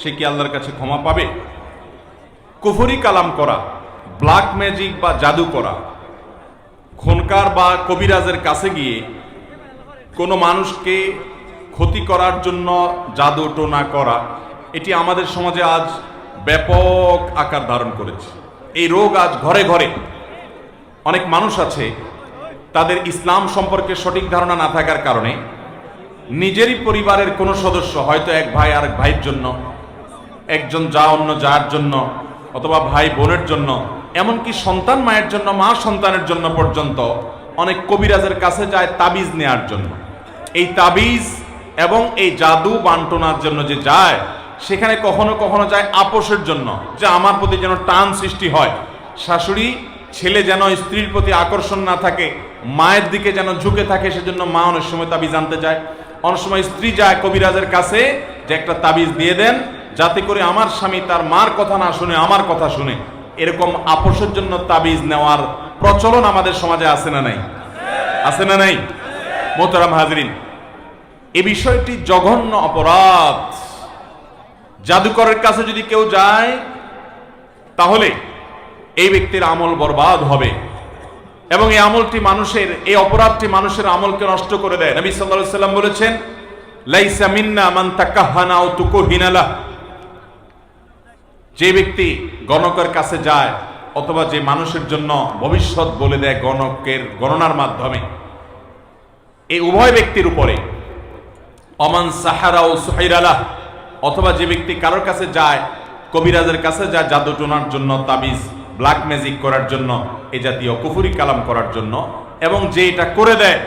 সে কি আল্লাহর কাছে ক্ষমা পাবে? কুফরি কালাম করা ব্ল্যাক ম্যাজিক বা জাদু করা, খনকার বা কবিরাজের কাছে গিয়ে কোনো মানুষকে ক্ষতি করার জন্য জাদু টোনা করা, এটি আমাদের সমাজে আজ ব্যাপক আকার ধারণ করেছে। এই রোগ আজ ঘরে ঘরে অনেক মানুষ আছে, তাদের ইসলাম সম্পর্কে সঠিক ধারণা না থাকার কারণে নিজেরই পরিবারের কোনো সদস্য, হয়তো এক ভাই আর এক ভাইয়ের জন্য একজন যা অন্য যার জন্য, অথবা ভাই বোনের জন্য, এমনকি সন্তান মায়ের জন্য, মা সন্তানের জন্য পর্যন্ত অনেক কবিরাজের কাছে যায় তাবিজ নেয়ার জন্য। এই তাবিজ এবং এই জাদু বান্টনার জন্য যে যায়, সেখানে কখনো কখনো যায় আপোষের জন্য, যে আমার প্রতি যেন টান সৃষ্টি হয়। শাশুড়ি, ছেলে যেন স্ত্রীর প্রতি আকর্ষণ না থাকে, মায়ের দিকে যেন ঝুঁকে থাকে, সেজন্য মা অনেক সময় তাবিজ আনতে যায়। অনেক সময় স্ত্রী যায় কবিরাজের কাছে, যে একটা তাবিজ দিয়ে দেন যাতে করে আমার স্বামী তার মার কথা না শুনে, আমার কথা শুনে। এরকম আপোষের জন্য তাবিজ নেওয়ার প্রচলন আমাদের সমাজে আছে না নাই? আছে না নাই? মোতারাম হাজরিন, এ বিষয়টি জঘন্য অপরাধ। জাদুকরের কাছে যদি কেউ যায়, তাহলে এই ব্যক্তির আমল বরবাদ হবে। এবং এই আমলটি মানুষের, এই অপরাধটি মানুষের আমলকে নষ্ট করে দেয়। নবী আলাইহি সাল্লাম বলেছেন, লাইসা মিন্না মান তাকাহানা ও তুকুহিনালা যে ব্যক্তি গণকের কাছে যায় অথবা যে মানুষের জন্য ভবিষ্যৎ বলে দেয় গণকের গণনার মাধ্যমে এই উভয় ব্যক্তির উপরে, অমান সাহারা ও সুহাইরালা, অথবা যে ব্যক্তি কারোর কাছে যায়, কবিরাজের কাছে যায় জাদু টোনার জন্য, তাবিজ ব্ল্যাক ম্যাজিক করার জন্য এই জাতীয় কুফুরি কালাম করার জন্য, এবং যে এটা করে দেয়,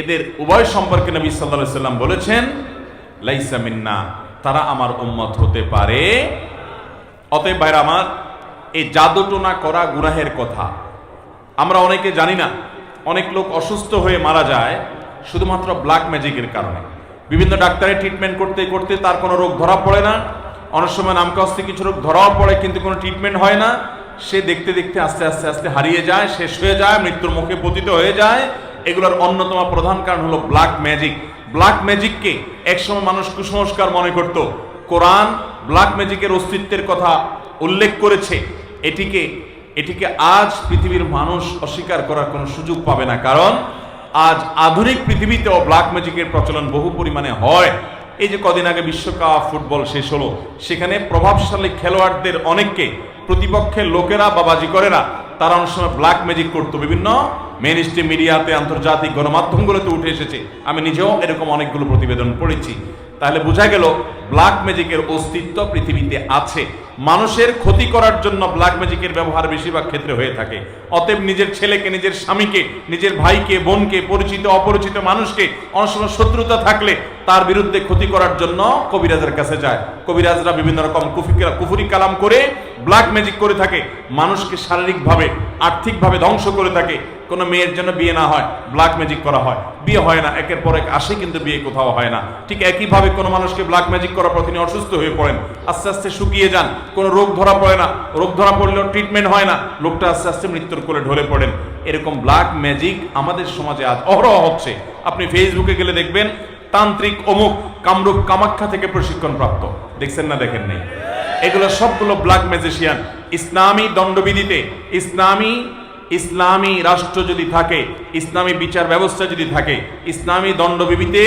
এদের উভয় সম্পর্কে নবী সাল্লাল্লাহু সাল্লাম বলেছেন, লাইসা মিন্না, তারা আমার উম্মত হতে পারে অতএব ভাইরা আমার, এই জাদু টোনা করা গুনাহের কথা। আমরা অনেকে জানি না, অনেক লোক অসুস্থ হয়ে মারা যায় শুধুমাত্র ব্ল্যাক ম্যাজিকের কারণে। বিভিন্ন ডাক্তারের ট্রিটমেন্ট করতে করতে তার কোনো রোগ ধরা পড়ে না। অনেক সময় নামকাস্তে কিছু রোগ ধরাও পড়ে, কিন্তু কোনো ট্রিটমেন্ট হয় না। সে দেখতে দেখতে আস্তে আস্তে আস্তে হারিয়ে যায়, শেষ হয়ে যায়, মৃত্যুর মুখে পতিত হয়ে যায়। এগুলোর অন্যতম প্রধান কারণ হলো ব্ল্যাক ম্যাজিক ব্ল্যাক ম্যাজিককে একসময় মানুষ কুসংস্কার মনে করত। কোরআন ব্ল্যাক ম্যাজিকের অস্তিত্বের কথা উল্লেখ করেছে। এটিকে এটিকে আজ পৃথিবীর মানুষ অস্বীকার করার কোনো সুযোগ পাবে না। কারণ, আজ আধুনিক পৃথিবীতেও ব্ল্যাক ম্যাজিকের প্রচলন বহু পরিমাণে হয়। এই যে কদিন আগে বিশ্বকাপ ফুটবল শেষ হলো, সেখানে প্রভাবশালী খেলোয়াড়দের অনেককে, প্রতিপক্ষের লোকেরা বা বাজিকরেরা তারা অনেক সময় ব্ল্যাক ম্যাজিক করতো। বিভিন্ন মেন স্ট্রিম মিডিয়াতে আন্তর্জাতিক গণমাধ্যমগুলোতে উঠে এসেছে। আমি নিজেও এরকম অনেকগুলো প্রতিবেদন পড়েছি। তাহলে বোঝা গেল ব্ল্যাক ম্যাজিকের অস্তিত্ব পৃথিবীতে আছে। মানুষের ক্ষতি করার জন্য ব্ল্যাক ম্যাজিকের ব্যবহার বেশিরভাগ ক্ষেত্রে হয়ে থাকে। অতএব নিজের ছেলেকে, নিজের স্বামীকে, নিজের ভাইকে, বোনকে, পরিচিত, অপরিচিত মানুষকে অনেক সময় শত্রুতা থাকলে তার বিরুদ্ধে ক্ষতি করার জন্য কবিরাজের কাছে যায়। কবিরাজরা বিভিন্ন রকম কুফিকা কুফুরি কালাম করে ব্ল্যাক ম্যাজিক করে থাকে। মানুষকে শারীরিকভাবে, আর্থিকভাবে ধ্বংস করে থাকে। কোনো মেয়ের জন্য বিয়ে না হয় ব্ল্যাক ম্যাজিক করা হয়। বিয়ে হয় না, একের পর এক আসে কিন্তু বিয়ে কোথাও হয় না। ঠিক একইভাবে কোনো মানুষকে ব্ল্যাক ম্যাজিক করার পর তিনি অসুস্থ হয়ে পড়েন। আস্তে আস্তে শুকিয়ে যান, কোনো রোগ ধরা পড়ে না। রোগ ধরা পড়লেও ট্রিটমেন্ট হয় না। লোকটা আস্তে আস্তে মৃত্যুর কোলে ঢলে পড়েন। এরকম ব্ল্যাক ম্যাজিক আমাদের সমাজে আজ অহরহ হচ্ছে। আপনি ফেসবুকে গেলে দেখবেন, তান্ত্রিক অমুক কামরূপ কামাখ্যা থেকে প্রশিক্ষণ প্রাপ্ত দেখছেন না, দেখেন নেই? এগুলো সবগুলো ব্ল্যাক ম্যাজিশিয়ান ইসলামী দণ্ডবিধিতে, ইসলামী ইসলামী রাষ্ট্র যদি থাকে, ইসলামী বিচার ব্যবস্থা যদি থাকে, ইসলামী দণ্ডবিধিতে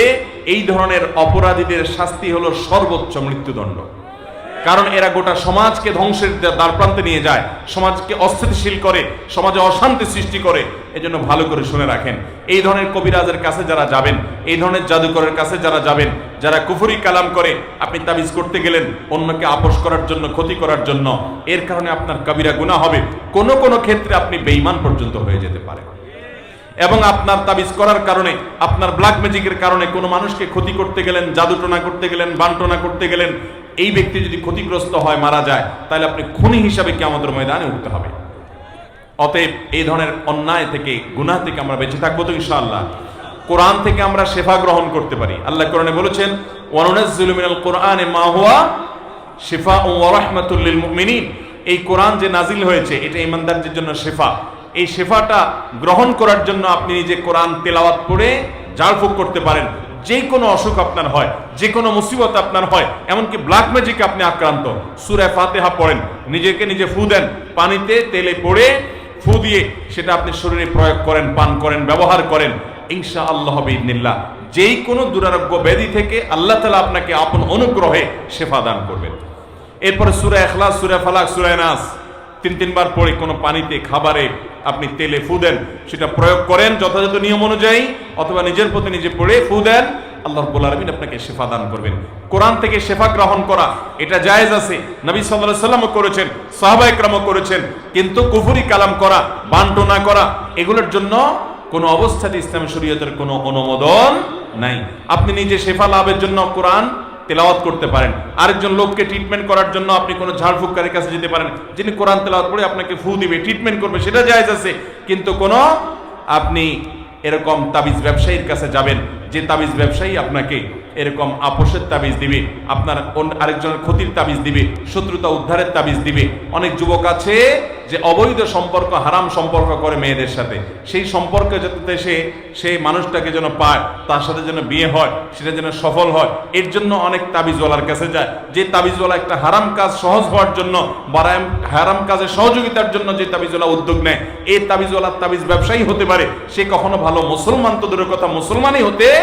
এই ধরনের অপরাধীদের শাস্তি হলো সর্বোচ্চ মৃত্যুদণ্ড। কারণ এরা গোটা সমাজকে ধ্বংসের দ্বার প্রান্তে নিয়ে যায়, সমাজকে অস্থিতিশীল করে, সমাজে অশান্তি সৃষ্টি করে, এজন্য ভালো করে শুনে রাখেন। এই ধরনের কবিরাজের কাছে যারা যাবেন, এই ধরনের জাদুকরের কাছে যারা যাবেন, যারা কুফুরি কালাম করে, আপনি তাবিজ করতে গেলেন, অন্যকে আপোষ করার জন্য, ক্ষতি করার জন্য, এর কারণে আপনার কবিরা গুণা হবে। কোনো কোনো ক্ষেত্রে আপনি বেইমান পর্যন্ত হয়ে যেতে পারেন। এবং আপনার তাবিজ করার কারণে, আপনার ব্ল্যাক ম্যাজিকের কারণে কোনো মানুষকে ক্ষতি করতে গেলেন, জাদুটনা করতে গেলেন, বান্টনা করতে গেলেন, এই ব্যক্তি যদি ক্ষতিগ্রস্ত হয়, মারা যায়, তাহলে আপনি খুনি হিসাবে কি আমাদের ময়দানে উঠতে হবে। অতএব এই ধরনের অন্যায় থেকে, গুনাহ থেকে আমরা বেঁচে থাকব তো ইনশাআল্লাহ। কোরআন থেকে আমরা শেফা গ্রহণ করতে পারি। আল্লাহ কোরআনে বলেছেন, ওয়ানুনাজ্জিলু মিনাল কোরআনে মা হুয়া শিফা ওয়া রাহমাতুল লিল মুমিনিন। এই কোরআন যে নাজিল হয়েছে, এটা ইমানদারদের জন্য শেফা। এই শেফাটা গ্রহণ করার জন্য আপনি নিজে কোরআন তেলাওয়াত পড়ে ঝাড়ফুঁক করতে পারেন। যে কোনো অসুখ আপনার হয়, যে কোনো মুসিবত আপনার হয়, এমনকি ব্ল্যাক ম্যাজিক আপনি আক্রান্ত। সুরে ফাতেহা পড়েন, নিজেকে নিজে ফু দেন, পানিতে তেলে পড়ে ফু দিয়ে সেটা আপনি শরীরে প্রয়োগ করেন, পান করেন, ব্যবহার করেন। ইনশা আল্লাহ বিদিনিল্লাহ যেই কোনো দুরারোগ্য ব্যাধি থেকে আল্লাহ তালা আপনাকে আপন অনুগ্রহে শেফা দান করবেন। এরপরে সুরে এখলাস সুরে ফালাক, সুরে নাস তিন তিনবার পরে কোনো পানিতে, খাবারে আপনি তেলে ফু দেন, সেটা প্রয়োগ করেন যথাযথ নিয়ম অনুযায়ী, অথবা নিজের প্রতি নিজে পড়ে ফু দেন, আল্লাহ আলমিন আপনাকে শেফা দান করবেন। কোরআন থেকে শেফা গ্রহণ করা, এটা জায়েজ আছে। নবী সাল্লাহ সাল্লামও করেছেন, সাহাবা একরামও করেছেন, কিন্তু কুফুরি কালাম করা, বান্টনা করা, এগুলোর জন্য কোনো অবস্থাতে ইসলাম শরীয়তের কোনো অনুমোদন নাই। আপনি নিজে শেফা লাভের জন্য কোরআন তেলাওয়াত করতে পারেন। আরেকজন লোককে ট্রিটমেন্ট করার জন্য আপনি কোনো ঝাড়ফুঁকারের কাছে যেতে পারেন। যিনি কোরআন তেলাওয়াত করে আপনাকে ফু দিবে ট্রিটমেন্ট করবে, সেটা জায়েজ আছে। কিন্তু কোনো আপনি এরকম তাবিজ ব্যবসায়ীর কাছে যাবেন যে তাবিজ ব্যবসায়ী আপনাকে এরকম আপোষের তাবিজ দিবে, আপনার আরেকজনের ক্ষতির তাবিজ দিবে, শত্রুতা উদ্ধারের তাবিজ দিবে। অনেক যুবক আছে যে অবৈধ সম্পর্ক, হারাম সম্পর্ক করে মেয়েদের সাথে। সেই সম্পর্কে যাতে সে সেই মানুষটাকে যেন পায়, তার সাথে যেন বিয়ে হয়, সেটা যেন সফল হয়, এর জন্য অনেক তাবিজওয়ালার কাছে যায়। যে তাবিজওয়ালা একটা হারাম কাজ সহজ হওয়ার জন্য বা হারাম- হারাম কাজে সহযোগিতার জন্য যে তাবিজওয়ালা উদ্যোগ নেয় এই তাবিজওয়ালার তাবিজ ব্যবসায়ী হতে পারে। সে কখনো ভালো মুসলমান তো দূরের কথা মুসলমানই হতে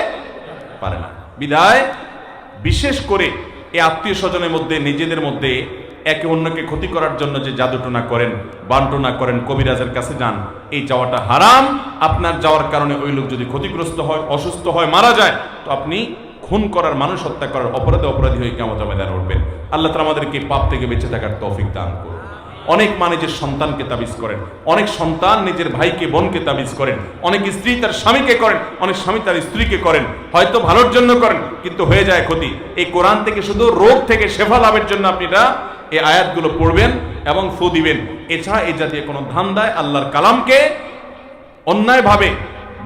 পারে না। বিদায়, বিশেষ করে এই আত্মীয় স্বজনের মধ্যে, নিজেদের মধ্যে একে অন্যকে ক্ষতি করার জন্য যে জাদুটনা করেন, বান্টনা করেন, কবিরাজের কাছে যান, এই যাওয়াটা হারাম। আপনার যাওয়ার কারণে ওই লোক যদি ক্ষতিগ্রস্ত হয়, অসুস্থ হয়, মারা যায়, তো আপনি খুন করার, মানুষ হত্যা করার অপরাধে অপরাধী হয়ে কেমন ময়দানে উঠবেন। আল্লাহ তালা আমাদেরকে পাপ থেকে বেঁচে থাকার তৌফিক দান করুন। অনেক মা নিজের সন্তানকে তাবিজ করেন, অনেক সন্তান নিজের ভাইকে, বোনকে তাবিজ করেন, অনেক স্ত্রী তার স্বামীকে করেন, অনেক স্বামী তার স্ত্রীকে করেন, হয়তো ভালোর জন্য করেন, কিন্তু হয়ে যায় ক্ষতি। এই কোরআন থেকে শুধু রোগ থেকে শেফা লাভের জন্য আপনি এটা, এই আয়াতগুলো পড়বেন এবং ফু দিবেন। এছাড়া এই জাতীয় কোনো ধান্দায় আল্লাহর কালামকে অন্যায়ভাবে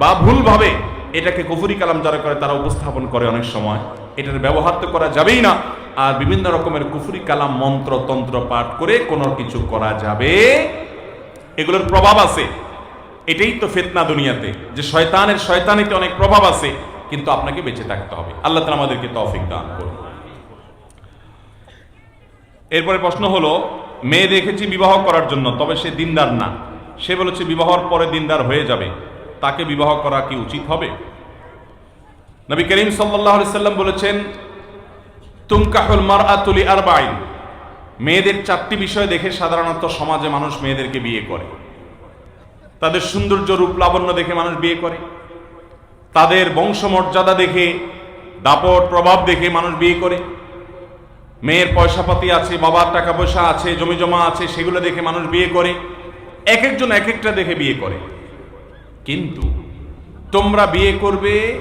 বা ভুলভাবে এটাকে কুফুরি কালাম যারা করে তারা উপস্থাপন করে অনেক সময়। এটার ব্যবহার তো করা যাবেই না। আর বিভিন্ন রকমের কুফুরি কালাম, মন্ত্র, তন্ত্র পাঠ করে কোনো কিছু করা যাবে। এগুলোর প্রভাব আছে। এটাই তো ফেতনা দুনিয়াতে, যে শয়তানের শয়তানিতে অনেক প্রভাব আছে, কিন্তু আপনাকে বেঁচে থাকতে হবে। আল্লাহ তালা আমাদেরকে তৌফিক দান করুন। এরপরে প্রশ্ন হলো, মেয়ে দেখেছি বিবাহ করার জন্য, তবে সে দিনদার না। সে বলেছে, বিবাহর পরে দিনদার হয়ে যাবে। তাকে বিবাহ করা কি উচিত হবে? নবী করিম সাল্লাহ সাল্লাম বলেছেন, তুমকাহুল মার আতুলি আর মেয়েদের চারটি বিষয় দেখে সাধারণত সমাজে মানুষ মেয়েদেরকে বিয়ে করে। তাদের সৌন্দর্য, রূপ লাবণ্য দেখে মানুষ বিয়ে করে। তাদের বংশমর্যাদা দেখে, দাপট প্রভাব দেখে মানুষ বিয়ে করে। মেয়ের পয়সাপাতি আছে, বাবার টাকা পয়সা আছে জমি জমা আছে, সেগুলো দেখে মানুষ বিয়ে করে। এক একজন এক একটা দেখে বিয়ে করে। কিন্তু তোমরা বিয়ে করবে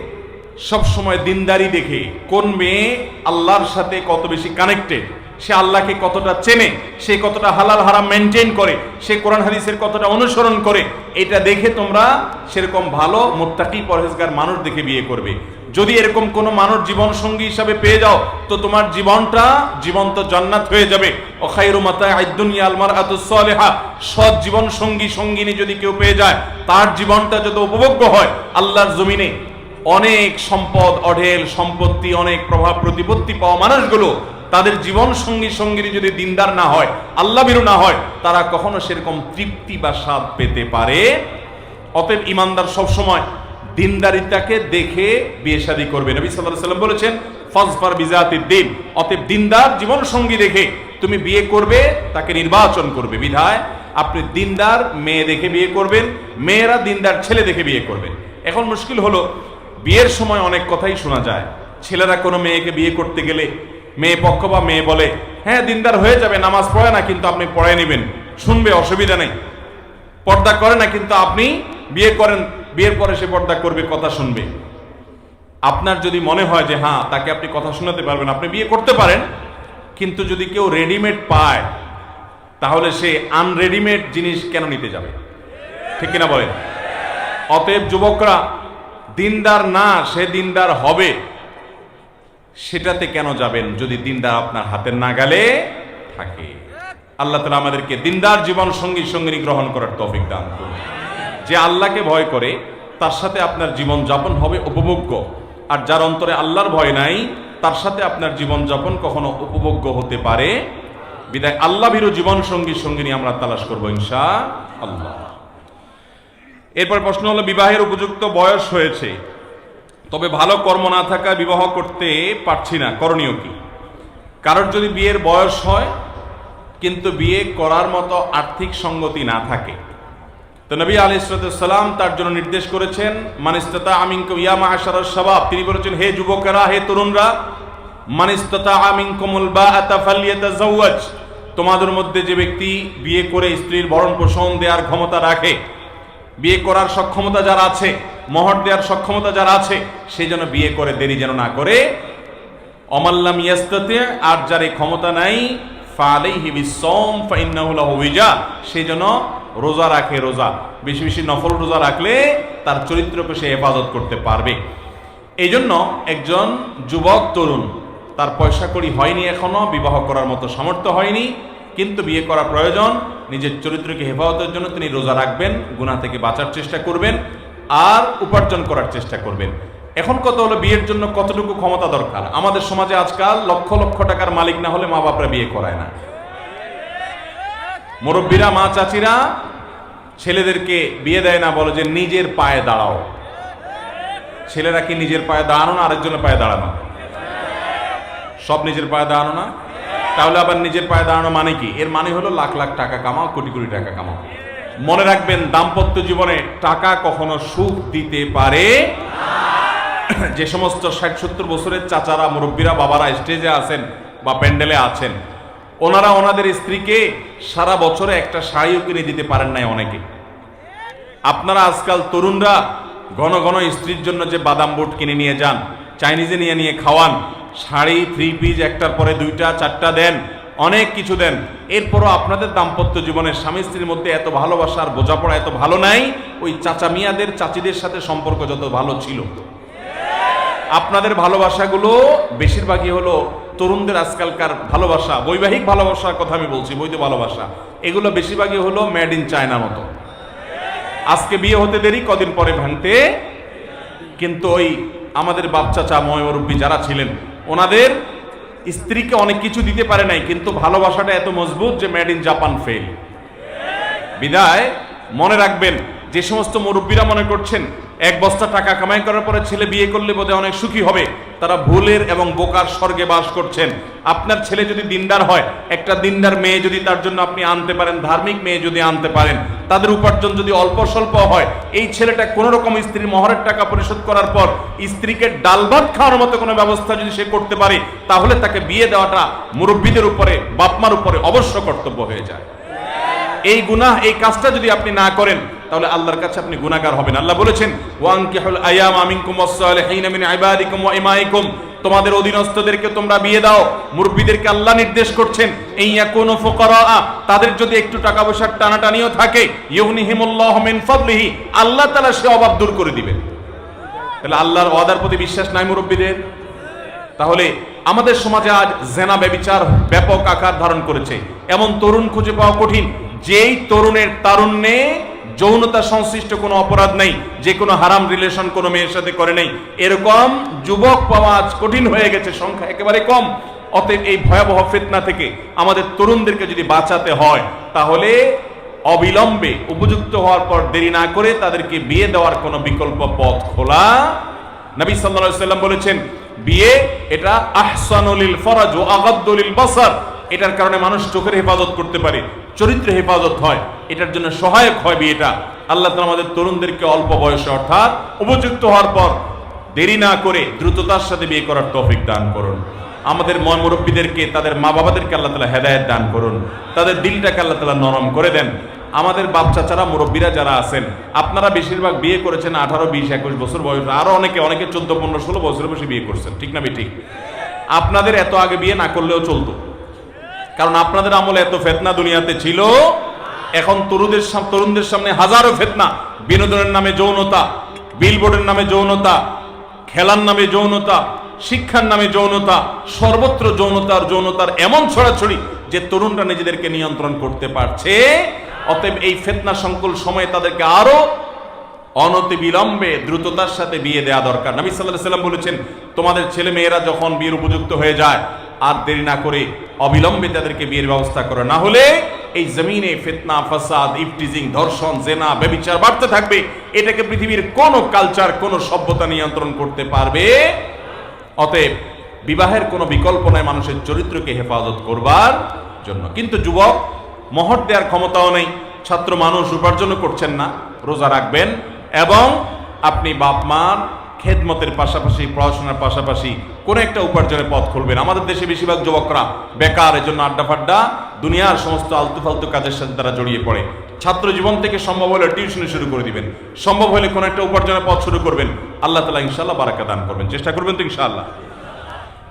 সব সময় দিনদারি দেখে কোন মেয়ে আল্লাহর সাথে কত বেশি কানেক্টেড সে আল্লাহকে কতটা চেনে? সে কতটা হালাল হারাম মেনটেন করে? সে কোরআন হাদিসের কতটা অনুসরণ করে? এটা দেখে তোমরা সেরকম ভালো মোত্তাকি পরহেজগার মানুষ দেখে বিয়ে করবে। যদি এরকম কোনো মানুষ জীবন সঙ্গী হিসাবে পেয়ে যাও, তো তোমার জীবনটা জীবন্ত জান্নাত হয়ে যাবে। অখাইরু মাতায় আইদুনিয়া আলমার আতুসলেহা সৎ জীবন সঙ্গী সঙ্গিনী যদি কেউ পেয়ে যায়, তার জীবনটা যত উপভোগ্য হয়, আল্লাহর জমিনে অনেক সম্পদ, অঢেল সম্পত্তি, অনেক প্রভাব প্রতিপত্তি পাওয়া মানুষগুলো তাদের জীবন সঙ্গী সঙ্গিনী যদি দিনদার না হয়, আল্লাহ বিরু না হয়, তারা কখনো সেরকম তৃপ্তি বা স্বাদ পেতে পারে। অতএব ইমানদার সবসময় দিনদারিতাকে দেখে বিয়ে শাদী করবে। নবী সাল্লাহ সাল্লাম বলেছেন, ফজফার বিজাতি দিন। অতএব দিনদার জীবন সঙ্গী দেখে তুমি বিয়ে করবে, তাকে নির্বাচন করবে। বিধায় আপনি দিনদার মেয়ে দেখে বিয়ে করবেন, মেয়েরা দিনদার ছেলে দেখে বিয়ে করবেন। এখন মুশকিল হলো বিয়ের সময় অনেক কথাই শোনা যায়। ছেলেরা কোনো মেয়েকে বিয়ে করতে গেলে মেয়ে পক্ষ বা মেয়ে বলে হ্যাঁ দিনদার হয়ে যাবে, নামাজ পড়ে না, কিন্তু আপনি পড়ায় নেবেন। শুনবে, অসুবিধা নেই। পর্দা করে না, কিন্তু আপনি বিয়ে করেন, বিয়ের পরে সে পর্দা করবে, কথা শুনবে। আপনার যদি মনে হয় যে হ্যাঁ তাকে আপনি কথা শোনাতে পারবেন, আপনি বিয়ে করতে পারেন, কিন্তু যদি কেউ রেডিমেড পায়, তাহলে সে আনরেডিমেড জিনিস কেন নিতে যাবে? ঠিক কিনা বলেন? অতএব যুবকরা দিনদার না, সে দিনদার হবে। সেটাতে কেন যাবেন যদি দিনদার আপনার হাতের নাগালে থাকে? আল্লাহ তালা আমাদেরকে দিনদার জীবন সঙ্গী সঙ্গিনী গ্রহণ করার তৌফিক দান করুন। যে আল্লাহকে ভয় করে, তার সাথে আপনার জীবন যাপন হবে উপভোগ্য। আর যার অন্তরে আল্লাহর ভয় নাই, তার সাথে আপনার জীবনযাপন কখনো উপভোগ্য হতে পারে। বিদায় আল্লাহ ভীরু জীবন সঙ্গী সঙ্গিনী আমরা তালাশ করব ইনশা আল্লাহ এরপর প্রশ্ন হলো, বিবাহের উপযুক্ত বয়স হয়েছে। তবে ভালো কর্ম না থাকা বিবাহ করতে পারছি না, করণীয় কি? কারোর যদি বিয়ের বয়স হয়, কিন্তু বিয়ে করার মতো আর্থিক সঙ্গতি না থাকে। তো নবী আলী সালাম তার জন্য নির্দেশ করেছেন, মানিস্ততা আমিনকুম ইয়া মাহাশার সবাব তিনি বলেছেন, হে যুবকেরা, হে তরুণরা, মানিস্ততা আমিনকুমুল বা তোমাদের মধ্যে যে ব্যক্তি বিয়ে করে স্ত্রীর ভরণ পোষণ দেওয়ার ক্ষমতা রাখে বিয়ে করার সক্ষমতা যারা আছে, মহর দেওয়ার সক্ষমতা যারা আছে, সেই জন্য বিয়ে করে দেরি যেন না করে। অমাল্লাম ইয়াস্তাতে আর যার এই ক্ষমতা নাই সেই জন্য রোজা রাখে রোজা। বেশি বেশি নফল রোজা রাখলে তার চরিত্রকে সে হেফাজত করতে পারবে। এই জন্য একজন যুবক, তরুণ, তার পয়সা কড়ি হয়নি এখনও, বিবাহ করার মতো সামর্থ্য হয়নি, কিন্তু বিয়ে করা প্রয়োজন নিজের চরিত্রকে হেফাজতের জন্য তিনি রোজা রাখবেন, গুনাহ থেকে বাঁচার চেষ্টা করবেন, আর উপার্জন করার চেষ্টা করবেন। এখন কত হলো বিয়ের জন্য কতটুকু ক্ষমতা দরকার? আমাদের সমাজে আজকাল লক্ষ লক্ষ টাকার মালিক না হলে মা বাপরা বিয়ে করায় না। মুরব্বীরা মা চাচিরা ছেলেদেরকে বিয়ে দেয় না, বলে যে নিজের পায়ে দাঁড়াও। ছেলেরা কি নিজের পায়ে দাঁড়ানো না আরেকজনের পায়ে দাঁড়ানো? সব নিজের পায়ে দাঁড়ানো না? তাহলে আবার নিজের পায়ে দাঁড়ানো মানে কি? এর মানে হলো লাখ লাখ টাকা কামাও, কোটি কোটি টাকা কামাও। মনে রাখবেন, দাম্পত্য জীবনে টাকা কখনো সুখ দিতে পারে যে সমস্ত ষাট সত্তর বছরের চাচারা, মুরব্বীরা, বাবারা স্টেজে আছেন বা প্যান্ডেলে আছেন, ওনারা ওনাদের স্ত্রীকে সারা বছরে একটা শাড়িও কিনে দিতে পারেন নাই অনেকে। আপনারা আজকাল তরুণরা ঘন ঘন স্ত্রীর জন্য যে বাদাম বুট কিনে নিয়ে যান, চাইনিজে নিয়ে নিয়ে খাওয়ান শাড়ি থ্রি পিস একটার পরে দুইটা, চারটা দেন, অনেক কিছু দেন। এরপরও আপনাদের দাম্পত্য জীবনের স্বামী স্ত্রীর মধ্যে এত ভালোবাসা আর বোঝাপড়া এত ভালো নাই, ওই চাচা মিয়াদের চাচিদের সাথে সম্পর্ক যত ভালো ছিল। আপনাদের ভালোবাসাগুলো বেশিরভাগই হলো তরুণদের আজকালকার ভালোবাসা, বৈবাহিক ভালোবাসার কথা আমি বলছি, বৈধ ভালোবাসা। এগুলো বেশিরভাগই হলো মেড ইন চায়না মতো। আজকে বিয়ে হতে দেরি, কদিন পরে ভাঙতে। কিন্তু ওই আমাদের বাচ্চা চা ময়মরব্বী যারা ছিলেন ওনাদের স্ত্রীকে অনেক কিছু দিতে পারে নাই, কিন্তু ভালোবাসাটা এত মজবুত যে মেড ইন জাপান ফেল বিদায়, মনে রাখবেন, যে সমস্ত মুরব্বীরা মনে করছেন এক বস্তা টাকা কামাই করার পরে ছেলে বিয়ে করলে বোধহয় অনেক সুখী হবে। তারা ভুলের এবং বোকার স্বর্গে বাস করছেন। আপনার ছেলে যদি দিনদার হয়, একটা দিনদার মেয়ে যদি তার জন্য আপনি আনতে পারেন, ধার্মিক মেয়ে যদি আনতে পারেন, তাদের উপার্জন যদি অল্প স্বল্প হয়, এই ছেলেটা কোনো রকম স্ত্রীর মহরের টাকা পরিশোধ করার পর স্ত্রীকে ডাল ভাত খাওয়ার মতো কোনো ব্যবস্থা যদি সে করতে পারে, তাহলে তাকে বিয়ে দেওয়াটা মুরব্বীদের উপরে, বাপমার উপরে অবশ্য কর্তব্য হয়ে যায়। এই গুনাহ, এই কাজটা যদি আপনি না করেন তাহলে আল্লাহর কাছে আপনি গুনাহগার হবেন। আল্লাহ বলেছেন, ওয়ানকিহুল আয়াম আমিনকুম ওয়াসসালিহিন মিন ইবাদিকুম ওয়া ইমাইকুম। তোমাদের অধীনস্থদেরকে তোমরা বিয়ে দাও। মুরব্বীদেরকে আল্লাহ নির্দেশ করছেন এই ইয়াকুনু ফুকারা তাদের যদি একটু টাকা পয়সার টানাটানিও থাকে ইউগনিহিমুল্লাহু মিন ফাদলিহি। আল্লাহ তাআলা সে অভাব দূর করে দিবেন। তাহলে আল্লাহর ওয়াদার প্রতি বিশ্বাস নাই মুরব্বীদের? তাহলে আমাদের সমাজে আজ জেনা ব্যবিচার ব্যাপক আকার ধারণ করেছে। এমন তরুণ খুঁজে পাওয়া কঠিন, যেই তরুণের তারুণ্যে যৌনতা সংশ্লিষ্ট কোনো অপরাধ নেই, যে কোনো হারাম রিলেশন কোনো মেয়ের সাথে করে নেই। এরকম যুবক পাওয়া আজ কঠিন হয়ে গেছে, সংখ্যা একেবারে কম। অতএব এই ভয়াবহ ফিতনা থেকে আমাদের তরুণদেরকে যদি বাঁচাতে হয়, তাহলে অবিলম্বে উপযুক্ত হওয়ার পর দেরি না করে তাদেরকে বিয়ে দেওয়ার কোনো বিকল্প পথ খোলা। নবী সাল্লাম বলেছেন, বিয়ে এটা আহসানুলিল ফরাজ ও আগাদ্দুলিল বাসার। এটার কারণে মানুষ চোখের হেফাজত করতে পারে। চরিত্র হেফাজত হয়, এটার জন্য সহায়ক হয় বিয়েটা। আল্লাহ তাআলা আমাদের তরুণদেরকে অল্প বয়সে অর্থাৎ উপযুক্ত হওয়ার পর দেরি না করে দ্রুততার সাথে বিয়ে করার তৌফিক দান করুন। আমাদের মন মুরব্বীদেরকে, তাদের মা বাবাদেরকে আল্লাহ তালা হেদায়ত দান করুন। তাদের দিলটাকে আল্লাহ তালা নরম করে দেন। আমাদের বাপ চাচারা মুরব্বীরা যারা আছেন, আপনারা বেশিরভাগ বিয়ে করেছেন আঠারো, বিশ, একুশ বছর বয়স। আরও অনেকে অনেকে চোদ্দ, পনেরো, ষোলো বছর বসে বিয়ে করছেন। ঠিক না ঠিক। আপনাদের এত আগে বিয়ে না করলেও চলতো। কারণ আপনাদের আমলে এত ফেতনা দুনিয়াতে ছিল, এখন তরুদের সাম- তরুণদের সামনে হাজারো ফেতনা। বিনোদনের নামে যৌনতা বিলবোর্ডের নামে যৌনতা, খেলার নামে যৌনতা, শিক্ষার নামে যৌনতা, সর্বত্র যৌনতার যৌনতার এমন ছড়াছড়ি যে তরুণরা নিজেদেরকে নিয়ন্ত্রণ করতে পারছে। অতএব এই ফেতনা সংকুল সময়ে তাদেরকে আরও অনতি বিলম্বে দ্রুততার সাথে বিয়ে দেওয়া দরকার। নবী সাল্লাহ সাল্লাম বলেছেন, তোমাদের ছেলে মেয়েরা যখন বিয়ের উপযুক্ত হয়ে যায় আর দেরি না করে অবিলম্বে তাদেরকে বিয়ের ব্যবস্থা করে। না হলে এই জমিনে ফিতনা, ফাসাদ, ইফটিজিং, ধর্ষণ, জেনা, ব্যবিচার বাড়তে থাকবে। এটাকে পৃথিবীর কোনো কালচার, কোনো সভ্যতা নিয়ন্ত্রণ করতে পারবে। অতএব বিবাহের কোনো বিকল্প নয় মানুষের চরিত্রকে হেফাজত করবার জন্য। কিন্তু যুবক মহর দেওয়ার ক্ষমতাও নেই। ছাত্র মানুষ উপার্জনও করছেন না, রোজা রাখবেন এবং আপনি বাপ মার খেদমতের পাশাপাশি, পড়াশোনার পাশাপাশি কোনো একটা উপার্জনের পথ খুলবেন আমাদের দেশে বেশিরভাগ যুবকরা বেকার, এজন্য আড্ডা ফাড্ডা, দুনিয়ার সমস্ত আলতু ফালতু কাজের সাথে তারা জড়িয়ে পড়ে। ছাত্র জীবন থেকে সম্ভব হলে টিউশনি শুরু করে দিবেন। সম্ভব হলে কোনো একটা উপার্জনের পথ শুরু করবেন। আল্লাহ তালা ইনশাল্লাহ বারাকা দান করবেন। চেষ্টা করবেন তো ইনশাআল্লাহ।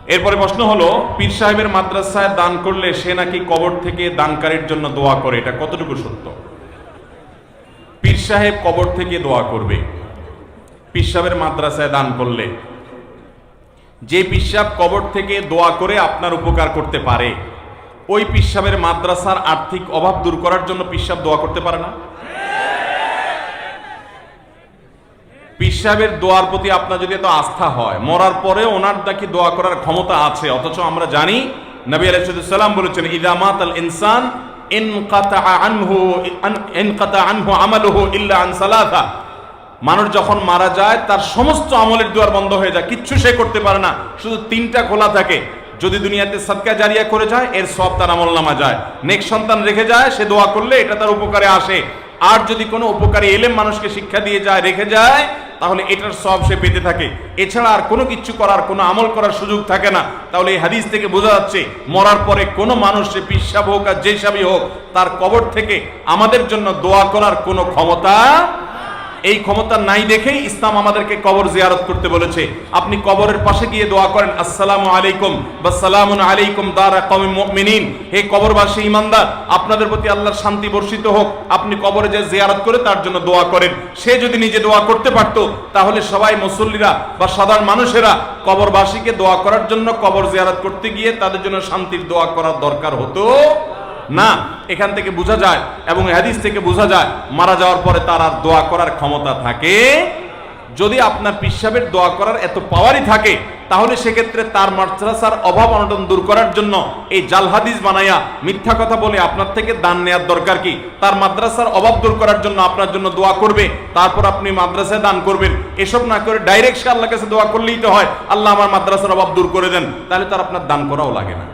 এরপরে প্রশ্ন হলো, পীর সাহেবের মাদ্রাসায় দান করলে সে নাকি কবর থেকে দানকারীর জন্য দোয়া করে? এটা কতটুকু সত্য? পীর সাহেব কবর থেকে দোয়া করবে। পীর সাহেবের মাদ্রাসায় দান করলে। যে পীর সাহেব কবর থেকে দোয়া করে আপনার উপকার করতে পারে, ওই পীর সাহেবের মাদ্রাসার আর্থিক অভাব দূর করার জন্য পীর সাহেব দোয়া করতে পারে না? পীর সাহেবের দোয়ার প্রতি আপনার যদি এত আস্থা হয়, মরার পরে ওনার নাকি দোয়া করার ক্ষমতা আছে, অথচ আমরা জানি নবী আলাইসাল্লাম বলেছেন ইদামাত আল ইনসান ইনকাতা আনহু আনহু আমালুহু ইল্লা আন মানুষ যখন মারা যায়, তার সমস্ত আমলের দুয়ার বন্ধ হয়ে যায়। কিচ্ছু সে করতে পারে না। শুধু তিনটা খোলা থাকে। যদি দুনিয়াতে সদকা জারিয়া করে যায়, এর সব তার আমল নামা যায়। নেক্সট সন্তান রেখে যায়, সে দোয়া করলে এটা তার উপকারে আসে। আর যদি কোনো উপকারী এলেম মানুষকে শিক্ষা দিয়ে যায়, রেখে যায়, তাহলে এটার সব সে পেতে থাকে। এছাড়া আর কোনো কিছু করার, কোনো আমল করার সুযোগ থাকে না। তাহলে এই হাদিস থেকে বোঝা যাচ্ছে, মরার পরে কোনো মানুষ সে পিসাব হোক আর যেই সাবই হোক, তার কবর থেকে আমাদের জন্য দোয়া করার কোনো ক্ষমতা এই ক্ষমতা নাই দেখেই ইসলাম আমাদেরকে কবর জিয়ারত করতে বলেছে। আপনি কবরের পাশে গিয়ে দোয়া করেন, আসসালামু আলাইকুম বা সালামুন আলাইকুম দারা কওমি মুমিনিন। হে কবরবাসী ইমানদার, আপনাদের প্রতি আল্লাহর শান্তি বর্ষিত হোক। আপনি কবরে যে জিয়ারত করে তার জন্য দোয়া করেন। সে যদি নিজে দোয়া করতে পারত, তাহলে সবাই মুসল্লিরা বা সাধারণ মানুষেরা কবরবাসীকে দোয়া করার জন্য কবর জিয়ারত করতে গিয়ে তাদের জন্য শান্তির দোয়া করার দরকার হতো। না, এখান থেকে বোঝা যায় এবং হাদিস থেকে বোঝা যায়, মারা যাওয়ার পরে তার আর দোয়া করার ক্ষমতা থাকে। যদি আপনার পিসাবের দোয়া করার এত পাওয়ারই থাকে, তাহলে সেক্ষেত্রে তার মাদ্রাসার অভাব অনটন দূর করার জন্য এই জাল হাদিস বানাইয়া মিথ্যা কথা বলে আপনার থেকে দান নেওয়ার দরকার কি? তার মাদ্রাসার অভাব দূর করার জন্য আপনার জন্য দোয়া করবে, তারপর আপনি মাদ্রাসায় দান করবেন। এসব না করে ডাইরেক্ট সে আল্লাহ কাছে দোয়া করলেই তো হয়, আল্লাহ আমার মাদ্রাসার অভাব দূর করে দেন, তাহলে তার আপনার দান করাও লাগে না।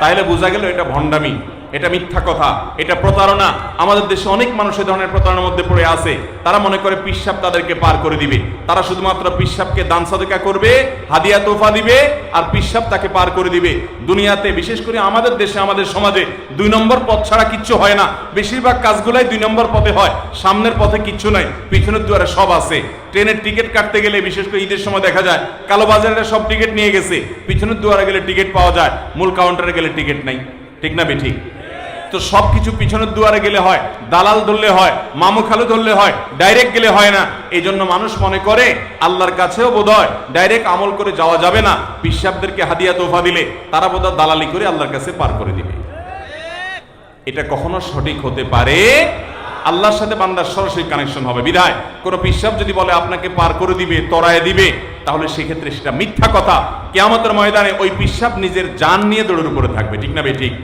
তাহলে বোঝা গেল এটা ভণ্ডামি। এটা মিথ্যা কথা, এটা প্রতারণা। আমাদের দেশে অনেক মানুষ এই ধরনের প্রতারণার মধ্যে পড়ে আছে। তারা মনে করে পিসাব তাদেরকে পার করে দিবে। তারা শুধুমাত্র পিসাবকে দান সাদেকা করবে, হাদিয়া তোফা দিবে, আর পিসাব তাকে পার করে দিবে। দুনিয়াতে, বিশেষ করে আমাদের দেশে, আমাদের সমাজে, দুই নম্বর পথ ছাড়া কিচ্ছু হয় না। বেশিরভাগ কাজগুলাই দুই নম্বর পথে হয়, সামনের পথে কিচ্ছু নাই, পিছনের দুয়ারে সব আছে। ট্রেনের টিকিট কাটতে গেলে, বিশেষ করে ঈদের সময় দেখা যায় কালোবাজারে সব টিকিট নিয়ে গেছে। পিছনের দুয়ারে গেলে টিকিট পাওয়া যায়, মূল কাউন্টারে গেলে টিকিট নাই। ঠিক না বেঠিক তো সব কিছু পিছনের দুয়ারে গেলে হয়, দালাল ধরলে হয়, মামু খালু ধরলে হয় ডাইরেক্ট গেলে হয় না। এই জন্য মানুষ মনে করে, আল্লাহর কাছেও বোধ হয় ডাইরেক্ট আমল করে যাওয়া যাবে না। পিসাবদেরকে হাদিয়া তোফা দিলে, তারা বোধ দালালি করে আল্লাহর কাছে পার করে দিবে। এটা কখনো সঠিক হতে পারে? আল্লাহর সাথে বান্দার সরাসরি কানেকশন হবে। বিধায়, কোন পিসাব যদি বলে আপনাকে পার করে দিবে, তরায় দিবে, তাহলে সেক্ষেত্রে সেটা মিথ্যা কথা। কেয়ামতের ময়দানে ওই পিসাব নিজের জান নিয়ে দৌড়ের উপরে থাকবে। ঠিক না বে ঠিক।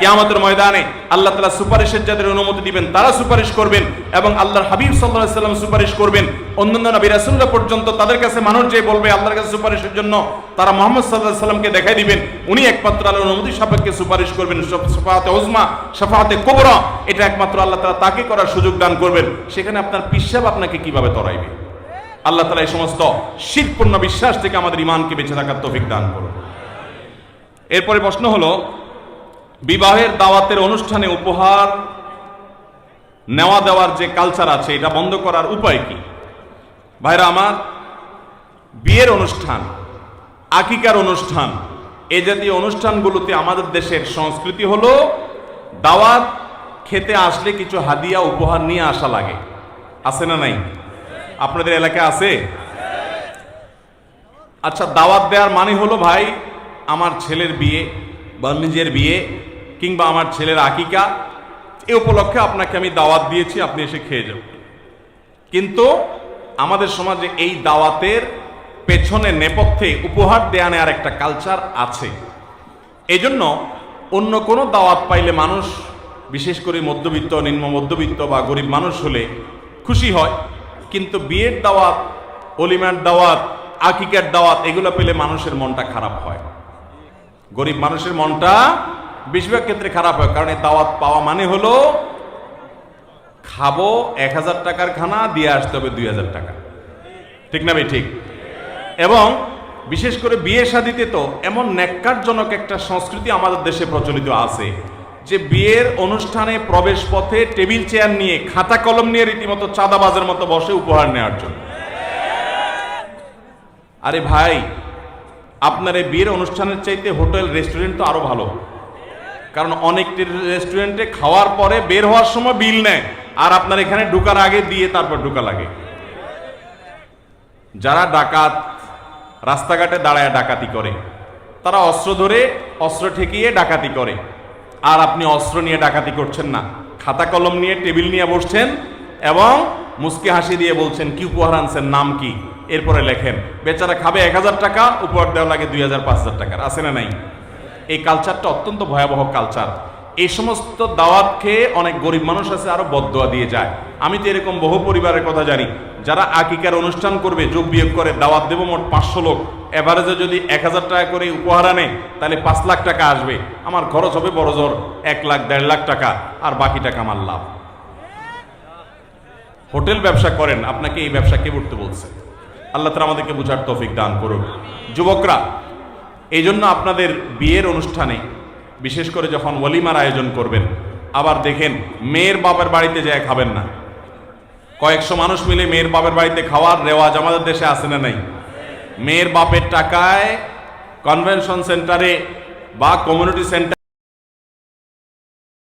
কেয়ামতের ময়দানে আল্লাহ তালা সুপারিশের যাদের অনুমতি দিবেন, তারা সুপারিশ করবেন এবং আল্লাহর হাবিব সাল্লাহ সাল্লাম সুপারিশ করবেন। অন্যান্য নবী রাসুল্লাহ পর্যন্ত তাদের কাছে মানুষ যে বলবে আল্লাহর কাছে সুপারিশের জন্য, তারা মোহাম্মদ সাল্লাহ সাল্লামকে দেখাই দিবেন। উনি একমাত্র আল্লাহর অনুমতি সাপেক্ষে সুপারিশ করবেন। সফাতে ওজমা সফাতে কোবরা, এটা একমাত্র আল্লাহ তালা তাকে করার সুযোগ দান করবেন। সেখানে আপনার পিসাব আপনাকে কীভাবে তরাইবে? আল্লাহ তালা এই সমস্ত শীতপূর্ণ বিশ্বাস থেকে আমাদের ইমানকে বেঁচে থাকার তৌফিক দান করুন। এরপরে প্রশ্ন হলো বিবাহের দাওয়াতের অনুষ্ঠানে উপহার নেওয়া দেওয়ার যে কালচার আছে, এটা বন্ধ করার উপায় কি? ভাইরা আমার, বিয়ের অনুষ্ঠান, আকিকার অনুষ্ঠান, এ জাতীয় অনুষ্ঠানগুলোতে আমাদের দেশের সংস্কৃতি হলো দাওয়াত খেতে আসলে কিছু হাদিয়া উপহার নিয়ে আসা লাগে। আছে না নাই? আপনাদের এলাকায় আছে? আচ্ছা দাওয়াত দেওয়ার মানে হলো ভাই, আমার ছেলের বিয়ে বা নিজের বিয়ে কিংবা আমার ছেলের আকিকা, এ উপলক্ষে আপনাকে আমি দাওয়াত দিয়েছি, আপনি এসে খেয়ে যান। কিন্তু আমাদের সমাজে এই দাওয়াতের পেছনে, নেপথ্যে উপহার দেয়া নেওয়ার একটা কালচার আছে। এই জন্য অন্য কোনো দাওয়াত পাইলে মানুষ, বিশেষ করে মধ্যবিত্ত, নিম্ন মধ্যবিত্ত বা গরিব মানুষ হলে খুশি হয়। কিন্তু বিয়ের দাওয়াত, অলিমার দাওয়াত, আকিকার দাওয়াত, এগুলো পেলে মানুষের মনটা খারাপ হয়। গরিব মানুষের মনটা বেশিরভাগ ক্ষেত্রে খারাপ হয়, কারণ এই দাওয়াত পাওয়া মানে হলো খাব এক হাজার টাকার খানা, দিয়ে আসতে হবে দুই হাজার টাকা। ঠিক না ভাই? ঠিক। এবং বিশেষ করে বিয়ে শাদিতে তো এমন ন্যাক্কারজনক একটা সংস্কৃতি আমাদের দেশে প্রচলিত আছে, যে বিয়ের অনুষ্ঠানে প্রবেশ পথে টেবিল চেয়ার নিয়ে খাতা কলম নিয়ে রীতিমতো চাঁদাবাজের মতো বসে উপহার নেওয়ার জন্য। আরে ভাই, আপনার এই বিয়ের অনুষ্ঠানের চাইতে হোটেল, রেস্টুরেন্ট তো আরও ভালো। কারণ অনেকটি রেস্টুরেন্টে খাওয়ার পরে বের হওয়ার সময় বিল নেয়। আর আপনার এখানে ঢুকার আগে দিয়ে তারপর ঢুকা লাগে। যারা ডাকাত, রাস্তাঘাটে দাঁড়ায় ডাকাতি করে, তারা অস্ত্র ধরে অস্ত্র ঠেকিয়ে ডাকাতি করে। আর আপনি অস্ত্র নিয়ে ডাকাতি করছেন না। খাতা কলম নিয়ে, টেবিল নিয়ে বসছেন এবং মুসকি হাসি দিয়ে বলছেন, কি উপহার আনছেন, নাম কি? এরপরে লেখেন, বেচারা খাবে এক হাজার টাকা, উপহার দেওয়া লাগে দুই হাজার, পাঁচ হাজার টাকার। আছে না নাই? এই কালচারটা অত্যন্ত ভয়াবহ কালচার এই সমস্ত দাওয়াত খেয়ে অনেক গরিব মানুষ আছে, আরও বদোয়া দিয়ে যায়। আমি তো এরকম বহু পরিবারের কথা জানি। যারা আকিকার অনুষ্ঠান করবে, যোগ বিয়োগ করে, দাওয়াত দেবো মোট পাঁচশো লোক। এভারেজে যদি এক হাজার টাকা করে উপহার আনে, তাহলে পাঁচ লাখ টাকা আসবে। আমার খরচ হবে বড় জোর, এক লাখ, দেড় লাখ টাকা, আর বাকি টাকা আমার লাভ। হোটেল ব্যবসা করেন, আপনাকে এই ব্যবসা কে করতে বলছে? আল্লাহ তালা আমাদেরকে বুঝার তৌফিক দান করুন যুবকরা এই জন্য আপনাদের বিয়ের অনুষ্ঠানে, বিশেষ করে যখন ওলিমার আয়োজন করবেন, আবার দেখেন মেয়ের বাপের বাড়িতে যায় খাবেন না। কয়েকশো মানুষ মিলে মেয়ের বাপের বাড়িতে খাওয়ার রেওয়াজ আমাদের দেশে আসে না নাই? মেয়ের বাপের টাকায় কনভেনশন সেন্টারে বা কমিউনিটি সেন্টার